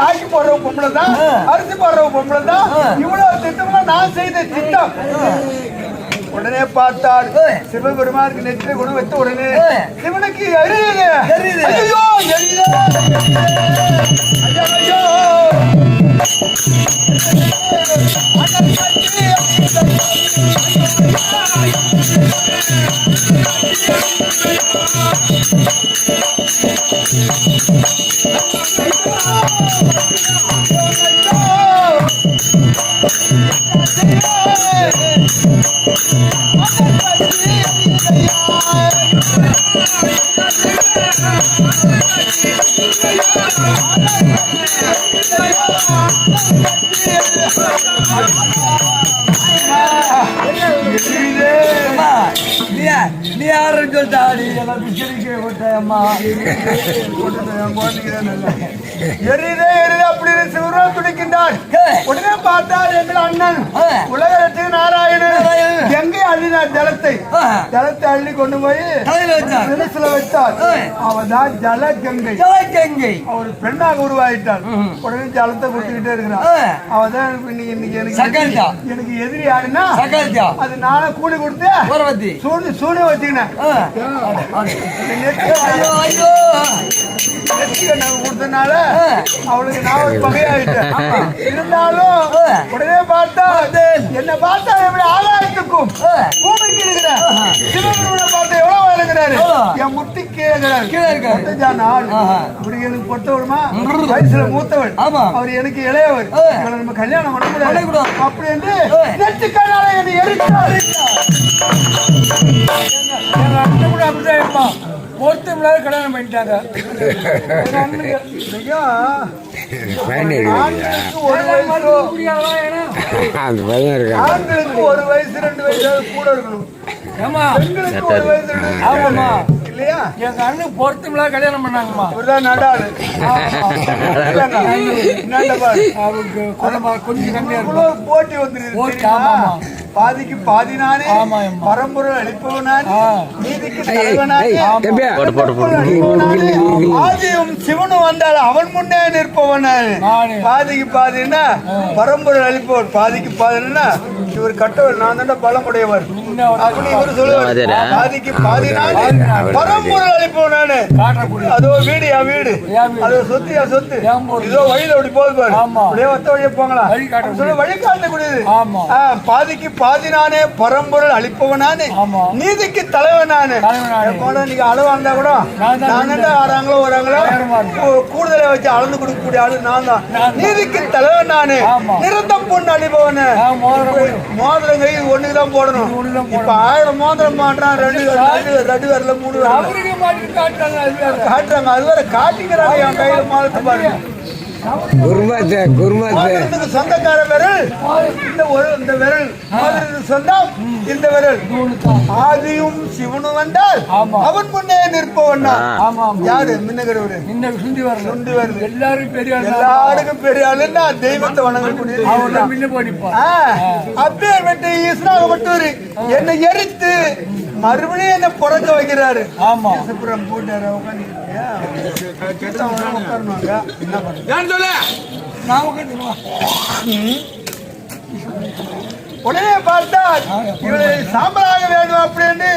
ஆக்கி போடுற பொம்பளை தான் அரிசி போடுற பொம்பளை தான் இவ்வளவு திட்டம்லாம் நான் செய்த திட்டம் உடனே பார்த்தார். சிவபெருமானுக்கு நெற்றில கொண்டு வைத்த உடனே சிவனுக்கு எரியுது. ஐயோ எரியுது ஐயா, நீ யா- சொல்லிட்டா நீ எல்லாம் பிச்சரிக்கை விட்டாயம்மா எரியுதே எரியுது அப்படின்னு சிவராம் துடிக்கின்றான் உடனே பார்த்தார் எங்கள் அண்ணன் ஆ. நாராயணன். எங்கே அள்ளினார் ஜலத்தை. ஆ. ஜலத்தை அள்ளி கொண்டு போய் தலையில வச்சார். அவன் தான் ஜல கங்கை ஜலக்கங்கை அவர் பெண்ணாக உருவாயிட்டார் உடனே ஜலத்தை கொடுத்துக்கிட்டே இருக்கிறான். அவன் தான் இன்னைக்கு இன்னைக்கு எனக்கு எனக்கு எதிரி யாருன்னா அது நானே கூலி கொடுத்து சூடு சூடு வச்சுக்கினேன். கொடுத்தனால. அவளுக்கு நான் ஒரு பகையாயிட்டேன். இருந்தாலும். உடனே பார்த்தா என்ன பார்த்தா எப்படி ஆகாயத்துக்கும் ஆ. பூமிக்கு இருக்கிற. சிவபெருமனை பார்த்தா எவ்வளவு இருக்கிறாரு? என் முட்டி கீழே இருக்கிறாரு. அப்படி எனக்கு பொட்டவருமா? வயசுல மூத்தவள். அவர் எனக்கு இளையவர். இவளை நம்ம கல்யாணம் பண்ண. அப்படி என்று என்னை எரித்தார். எங்க அண்ணன் கூட அப்படிதான் இருப்பான். ஒருத்தர் இல்லாத கல்யாணம் பண்ணிட்டாங்க. ஒரு வயசோ. அந்த பையன் இருக்கான். ஆண்களுக்கு ஒரு வயசு ரெண்டு வயசாவது கூட இருக்கணும். ஏமா பெண்களுக்கு ஒரு வயசு ரெண்டு வயசு ஆமாம்மா. இல்லையா? எங்க அண்ணன் பொருத்தம் இல்லாத கல்யாணம் பண்ணாங்கம்மா. இவர்தான் இல்லைங்க, என்னண்ட. அவருக்கு கொஞ்சம் கம்மியா இருக்கும். போட்டி வந்துருது போட்டி? பாதிக்கு பாதி நானே. பரம்பொருள் அளிப்பவன். நீதிக்கு அளிப்பவன். ஆதியும் சிவனும் வந்தால் அவன் முன்னே நிற்பவன். பாதிக்கு பாதின்னா பரம்பொருள் அளிப்பவர் பாதிக்கு பாதின்னா இவர் கட்டவர். நான் தானே பலமுடையவர். இவர் சொல்லுவார். பாதிக்கு பாதி நானே பரம்பொருள் அளிப்பவன் நானே அதோ வீடு என் வீடு. அது சொத்து என் சொத்து. இதோ வழியில அப்படி போகுது பாரு. ஆமா. அப்படியே ஒத்த வழியா போங்களா வழி காட்டக்கூடியது. பாதிக்கு பாதி நானே பரம்பொருள் ஆமா. நீதிக்கு தலைவன் நானே. தலைவன் நானே. என் கூட நீங்க அளவு வந்தா கூட நான் தான் ஆறாங்களோ வராங்களோ கூடுதலை வச்சு அளந்து கொடுக்கக்கூடிய ஆளு நான் தான். நீதிக்கு தலைவன் நானே. ஆமா. நிறந்தம் பொண்ணு அளிப்பவனே நான் மோதிரம் மோதிரம் கை ஒண்ணுக்கு தான் போடணும். இப்ப ஆயிரம் மோதிரம் மாட்டான் ரெண்டு ரெண்டு ரெண்டு வரல மூணு காட்டுறாங்க அது வேற. காட்டிக்கிறாங்க என் கையில மோதிரத்தை பாருங்க. குருமாத்த குருமாத்த. சொந்தக்கார விரல். இந்த ஒரு இந்த விரல். சொந்தம் இந்த விரல். ஆதியும் சிவனும் வந்தால். அவன் முன்னே நிற்பவன் தான். ஆமா ஆமா. யாரு? மின்னகிறவரு இந்த சுண்டி வரல. சுண்டி வருது எல்லாரும் பெரிய. எல்லாருக்கும் பெரிய ஆளுன்னா தெய்வத்தை வணங்கக்கூடிய போடிப்பான் அப்பேற்பட்ட ஈஸ்வராகப்பட்டவர் என்னை எரித்து மறுபடியும் என்ன பிறக்க வைக்கிறாரு. ஆமா. சுப்புறம் போட்டாரு உட்காந்து உட்காரணுங்க என்ன நான் உட்காந்துருவா உடனே பார்த்தா இவரை சாம்பலாக வேண்டும் அப்படின்னு.